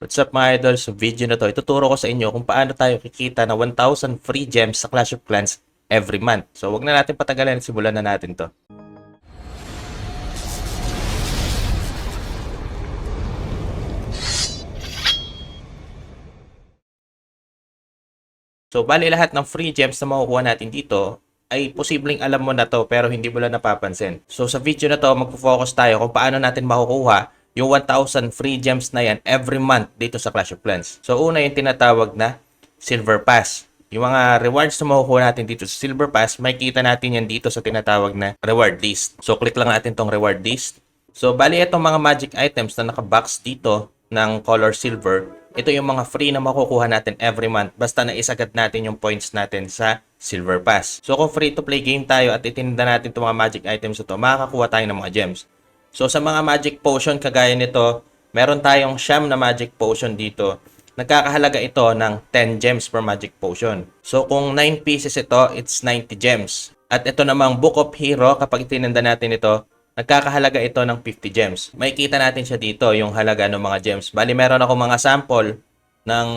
What's up mga idol? Sa video na to, ituturo ko sa inyo kung paano tayo kikita na 1,000 free gems sa Clash of Clans every month. So wag na natin patagalin, simulan na natin to. So bali lahat ng free gems na makukuha natin dito ay posibleng alam mo na to pero hindi mo lang napapansin. So sa video na to, magpo-focus tayo kung paano natin makukuha yung 1,000 free gems na yan every month dito sa Clash of Clans. So una yung tinatawag na Silver Pass. Yung mga rewards na makukuha natin dito sa Silver Pass, makikita natin yan dito sa tinatawag na reward list. So click lang natin tong reward list. So bali itong mga magic items na nakabox dito ng color silver, ito yung mga free na makukuha natin every month basta na isagad natin yung points natin sa Silver Pass. So kung free to play game tayo at itinda natin itong mga magic items na to, makakakuha tayo ng mga gems. So sa mga magic potion kagaya nito, meron tayong siyam na magic potion dito. Nagkakahalaga ito ng 10 gems per magic potion. So kung 9 pieces ito, it's 90 gems. At ito namang Book of Hero, kapag itinanda natin ito, nagkakahalaga ito ng 50 gems. Makikita natin siya dito, yung halaga ng mga gems. Bali, meron ako mga sample ng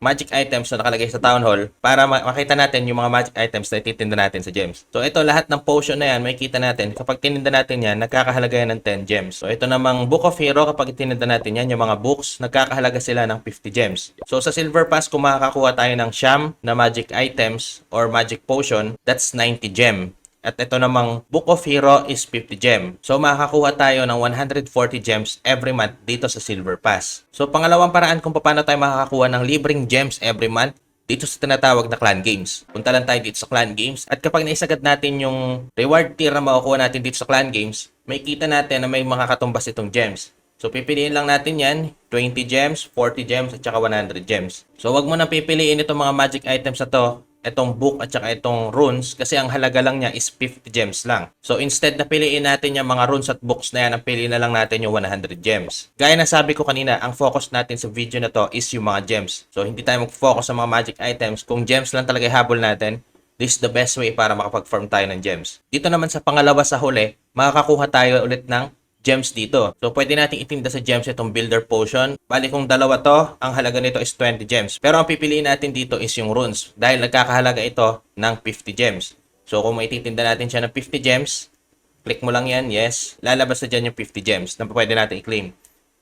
magic items na nakalagay sa town hall para ma- makita natin yung mga magic items na ititinda natin sa gems. So ito lahat ng potion na yan, makikita natin kapag tininda natin yan, nagkakahalaga yan ng 10 gems. So ito namang Book of Hero kapag tininda natin yan, yung mga books, nagkakahalaga sila ng 50 gems. So sa Silver Pass kung makakakuha tayo ng siyam na magic items or magic potion, that's 90 gem. At ito namang Book of Hero is 50 gem. So makakakuha tayo ng 140 gems every month dito sa Silver Pass. So pangalawang paraan kung paano tayo makakakuha ng libreng gems every month dito sa tinatawag na clan games. Punta lang tayo dito sa clan games at kapag naisagad natin yung reward tier na makukuha natin dito sa clan games, may kita natin na may mga katumbas itong gems. So pipiliin lang natin yan, 20 gems, 40 gems, at saka 100 gems. So wag mo na pipiliin itong mga magic items na to, itong book at saka itong runes kasi ang halaga lang niya is 50 gems lang. So instead na piliin natin yung mga runes at books na yan, ang piliin na lang natin yung 100 gems. Gaya na sabi ko kanina, ang focus natin sa video na to is yung mga gems. So hindi tayo mag-focus sa mga magic items. Kung gems lang talaga habol natin, this is the best way para makapag-farm tayo ng gems. Dito naman sa pangalawa sa huli, makakakuha tayo ulit ng gems dito. So, pwede nating itinda sa gems itong builder potion. Bali kung dalawa to, ang halaga nito is 20 gems. Pero ang pipiliin natin dito is yung runes dahil nagkakahalaga ito ng 50 gems. So, kung maititinda natin siya ng 50 gems, click mo lang yan, yes. Lalabas na dyan yung 50 gems na pwede natin i-claim.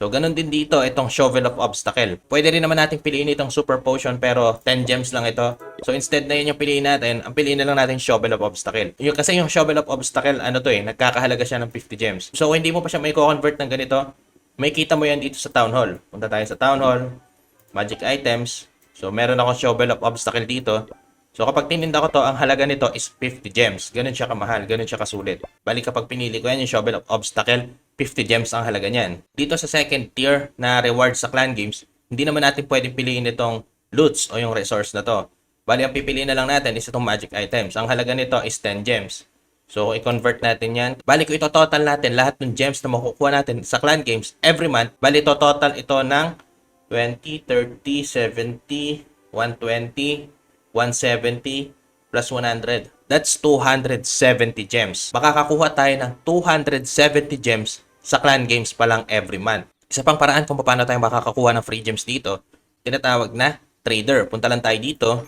So, ganun din dito, itong Shovel of Obstacle. Pwede rin naman natin piliin itong Super Potion pero 10 gems lang ito. So, instead na yun yung piliin natin, ang piliin na lang natin Shovel of Obstacle. Yung, kasi yung Shovel of Obstacle, ano to eh, nagkakahalaga siya ng 50 gems. So, kung hindi mo pa siya may convert ng ganito, may kita mo yan dito sa Town Hall. Punta tayo sa Town Hall, Magic Items. So, meron akong Shovel of Obstacle dito. So kapag tininda ko to, ang halaga nito is 50 gems. Ganun siya kamahal, ganun siya kasulit. Bali kapag pinili ko yan yung Shovel of Obstacle, 50 gems ang halaga niyan. Dito sa second tier na reward sa clan games, hindi naman natin pwedeng piliin itong loots o yung resource na to. Bali ang pipiliin na lang natin is itong magic items. Ang halaga nito is 10 gems. So, i-convert natin yan. Bali, kung ito total natin, lahat ng gems na makukuha natin sa clan games every month, bali, ito total ito ng 20, 30, 70, 120, 170 plus 100. That's 270 gems. Makakakuha tayo ng 270 gems sa clan games pa lang every month. Isa pang paraan kung paano tayo makakakuha ng free gems dito, tinatawag na trader. Punta lang tayo dito.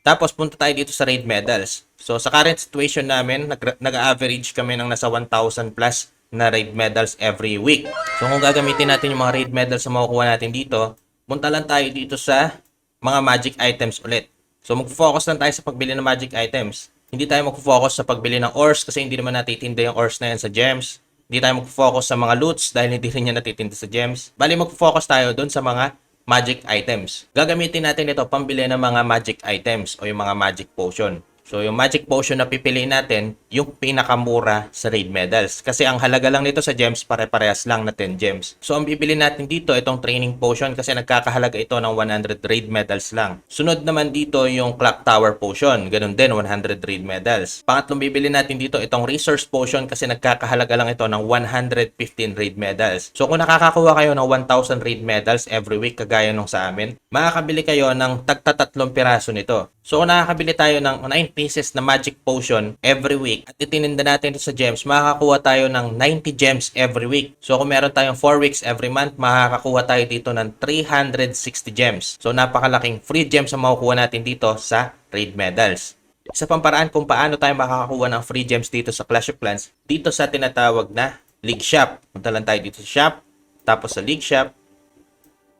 Tapos punta tayo dito sa raid medals. So sa current situation namin, nag- nag-average kami ng nasa 1,000 plus na raid medals every week. So kung gagamitin natin yung mga raid medals na makukuha natin dito, punta lang tayo dito sa mga magic items ulit. So mag-focus lang tayo sa pagbili ng magic items. Hindi tayo mag-focus sa pagbili ng ores kasi hindi naman natitinda yung ores na yan sa gems. Hindi tayo mag-focus sa mga loots dahil hindi rin yan natitinda sa gems. Bali mag-focus tayo doon sa mga magic items. Gagamitin natin ito pambili ng mga magic items o yung mga magic potion. So, yung magic potion na pipiliin natin, yung pinakamura sa raid medals. Kasi ang halaga lang nito sa gems, pare-parehas lang na 10 gems. So, ang bibili natin dito, itong training potion kasi nagkakahalaga ito ng 100 raid medals lang. Sunod naman dito yung clock tower potion. Ganun din, 100 raid medals. Pangatlong bibili natin dito, itong resource potion kasi nagkakahalaga lang ito ng 115 raid medals. So, kung nakakakuha kayo ng 1,000 raid medals every week, kagaya nung sa amin, makakabili kayo ng tagtatatlong piraso nito. So, kung nakakabili tayo ng 90 pieces na magic potion every week at itininda natin ito sa gems, makakakuha tayo ng 90 gems every week. So kung meron tayong 4 weeks every month, makakakuha tayo dito ng 360 gems. So napakalaking free gems ang makukuha natin dito sa raid medals. Isa pang paraan kung paano tayo makakakuha ng free gems dito sa Clash of Clans, dito sa tinatawag na League Shop. Punta lang tayo dito sa shop, tapos sa League Shop.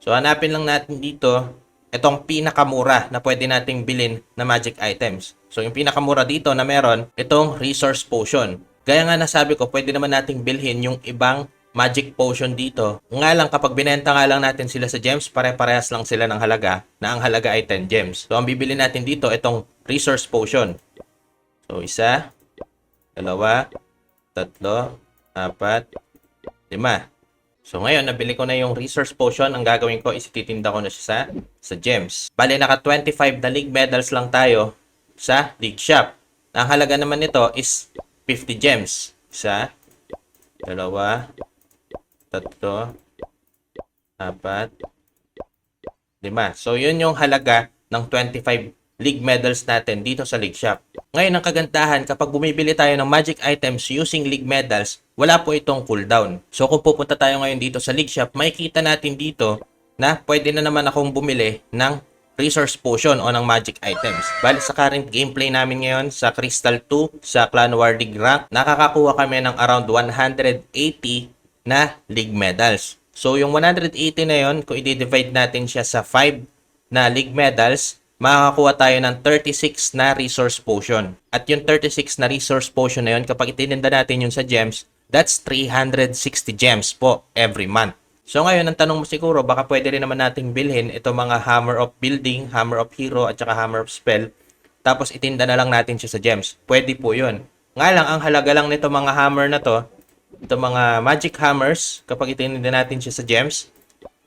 So hanapin lang natin dito itong pinakamura na pwede nating bilhin na magic items. So yung pinakamura dito na meron, itong resource potion. Gaya nga nasabi ko, pwede naman nating bilhin yung ibang magic potion dito. Nga lang kapag binenta nga lang natin sila sa gems, pare-parehas lang sila ng halaga na ang halaga ay 10 gems. So ang bibili natin dito itong resource potion. So isa, dalawa, tatlo, apat, lima. So ngayon, nabili ko na yung resource potion. Ang gagawin ko is ititinda ko na siya sa, sa gems. Bale, naka 25 na league medals lang tayo sa league shop. Ang halaga naman nito is 50 gems. Isa, dalawa, tatlo, apat, lima. So yun yung halaga ng 25 league medals natin dito sa league shop. Ngayon, ang kagandahan, kapag bumibili tayo ng magic items using league medals, wala po itong cooldown. So kung pupunta tayo ngayon dito sa league shop, makikita natin dito na pwede na naman akong bumili ng resource potion o ng magic items. Bali sa current gameplay namin ngayon sa Crystal 2 sa Clan War League rank, nakakakuha kami ng around 180 na league medals. So yung 180 na yon, kung i-divide natin siya sa 5 na league medals, makakakuha tayo ng 36 na resource potion. At yung 36 na resource potion na yun, kapag itininda natin yun sa gems, that's 360 gems po every month. So ngayon, ang tanong mo siguro, baka pwede rin naman nating bilhin ito mga Hammer of Building, Hammer of Hero, at saka Hammer of Spell. Tapos itinda na lang natin siya sa gems. Pwede po yun. Nga lang, ang halaga lang nito mga hammer na to, ito mga magic hammers, kapag itinda natin siya sa gems,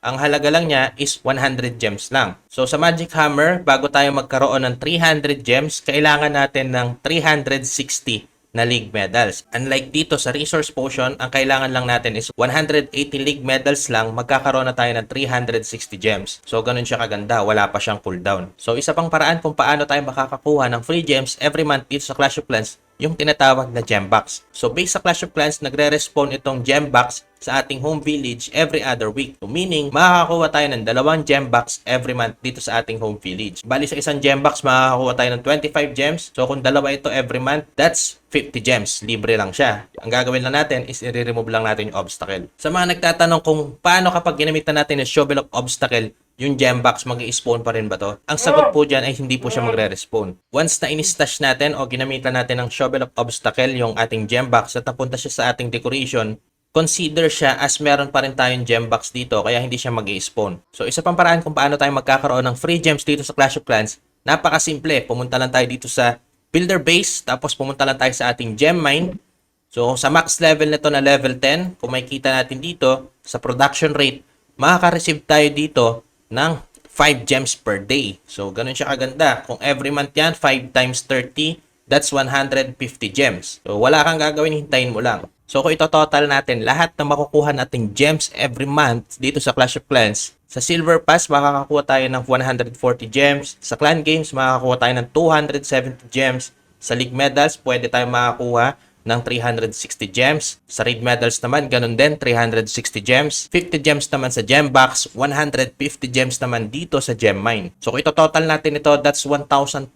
ang halaga lang niya is 100 gems lang. So sa Magic Hammer, bago tayo magkaroon ng 300 gems, kailangan natin ng 360 na league medals. Unlike dito sa Resource Potion, ang kailangan lang natin is 180 league medals lang, magkakaroon na tayo ng 360 gems. So ganun siya kaganda, wala pa siyang cooldown. So isa pang paraan kung paano tayo makakakuha ng free gems every month dito sa Clash of Clans, yung tinatawag na gem box. So based sa Clash of Clans, nagre-respawn itong gem box sa ating home village every other week. So meaning, makakakuha tayo ng dalawang gem box every month dito sa ating home village. Bali sa isang gem box, makakakuha tayo ng 25 gems. So kung dalawa ito every month, that's 50 gems. Libre lang siya. Ang gagawin lang natin is i-remove lang natin yung obstacle. Sa mga nagtatanong kung paano kapag ginamitan natin yung shovel of obstacle, yung gem box mag spawn pa rin ba to? Ang sagot po dyan ay hindi po siya magre-respawn. Once na in-stash natin o ginamitan natin ng shovel of obstacle yung ating gem box at napunta siya sa ating decoration, consider siya as meron pa rin tayong gem box dito kaya hindi siya mag spawn So isa pang paraan kung paano tayo magkakaroon ng free gems dito sa Clash of Clans, napakasimple. Pumunta lang tayo dito sa builder base, tapos pumunta lang tayo sa ating gem mine. So sa max level nito na level 10, kung makikita natin dito sa production rate, makaka-receive tayo dito ng 5 gems per day. So ganun siya kaganda. Kung every month yan, 5 times 30, that's 150 gems. So wala kang gagawin, hintayin mo lang. So kung ito total natin, lahat na makukuha nating gems every month dito sa Clash of Clans, sa Silver Pass, makakakuha tayo ng 140 gems. Sa Clan Games, makakakuha tayo ng 270 gems. Sa League Medals, pwede tayo makakuha ng 360 gems. Sa Raid Medals naman, ganun din, 360 gems. 50 gems naman sa Gem Box, 150 gems naman dito sa Gem Mine. So ito total natin ito, that's 1,330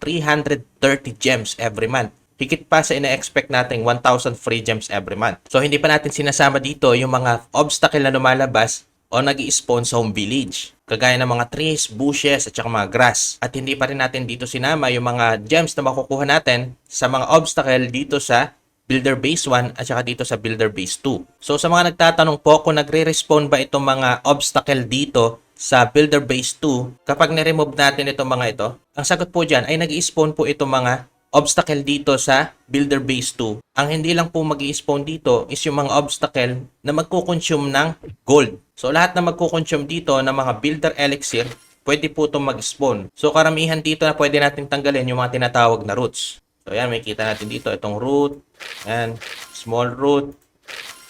gems every month. Higit pa sa ina-expect nating 1,000 free gems every month. So hindi pa natin sinasama dito yung mga obstacle na lumalabas o nag spawn sa home village. Kagaya ng mga trees, bushes, at saka mga grass. At hindi pa rin natin dito sinama yung mga gems na makukuha natin sa mga obstacle dito sa Builder Base 1 at saka dito sa Builder Base 2. So sa mga nagtatanong po kung nagre-respawn ba itong mga obstacle dito sa Builder Base 2 kapag ni-remove natin itong mga ito, ang sagot po dyan ay nag spawn po itong mga obstacle dito sa Builder Base 2. Ang hindi lang po mag spawn dito is yung mga obstacle na magkukonsume ng gold. So lahat na magkukonsume dito ng mga Builder Elixir, pwede po itong mag-spawn. So karamihan dito na pwede natin tanggalin yung mga tinatawag na roots. So yan, may kita natin dito itong root, yan, small root,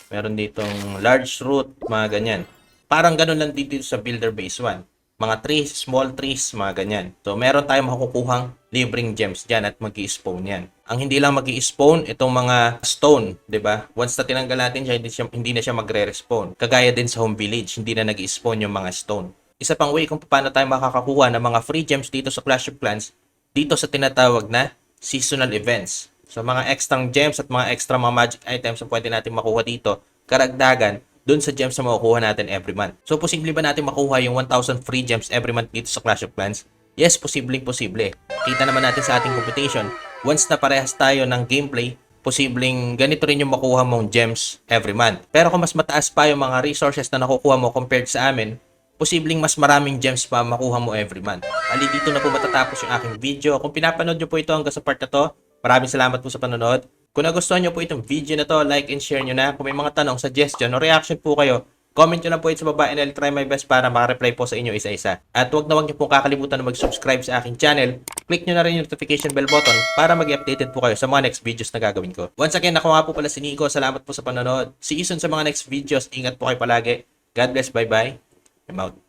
meron ditong large root, mga ganyan. Parang ganun lang dito sa Builder Base 1. Mga trees, small trees, mga ganyan. So meron tayong makukuhang libreng gems dyan at mag spawn yan. Ang hindi lang mag spawn itong mga stone, 'di ba? Once na tinanggal natin siya, hindi, siya, hindi na siya magre-respawn. Kagaya din sa home village, hindi na nag spawn yung mga stone. Isa pang way kung paano tayo makakakuha ng mga free gems dito sa Clash of Clans, dito sa tinatawag na seasonal events. So mga extra gems at mga extra mga magic items na pwede natin makuha dito, karagdagan dun sa gems na makukuha natin every month. So posible ba natin makuha yung 1,000 free gems every month dito sa Clash of Clans? Yes, posibleng posible. Kita naman natin sa ating computation, once na parehas tayo ng gameplay, posibleng ganito rin yung makuha mong gems every month. Pero kung mas mataas pa yung mga resources na nakukuha mo compared sa amin, posibleng mas maraming gems pa makuha mo every month. Ali dito na po matatapos yung aking video. Kung pinapanood nyo po ito hanggang sa part na to, maraming salamat po sa panonood. Kung nagustuhan nyo po itong video na to, like and share nyo na. Kung may mga tanong, suggestion o reaction po kayo, comment nyo lang po ito sa baba and I'll try my best para makareply po sa inyo isa-isa. At huwag na huwag nyo po kakalimutan na mag-subscribe sa aking channel. Click nyo na rin yung notification bell button para mag updated po kayo sa mga next videos na gagawin ko. Once again, ako nga po pala si Nico. Salamat po sa panonood. See you soon sa mga next videos. Ingat po kayo palagi. God bless. Bye-bye. about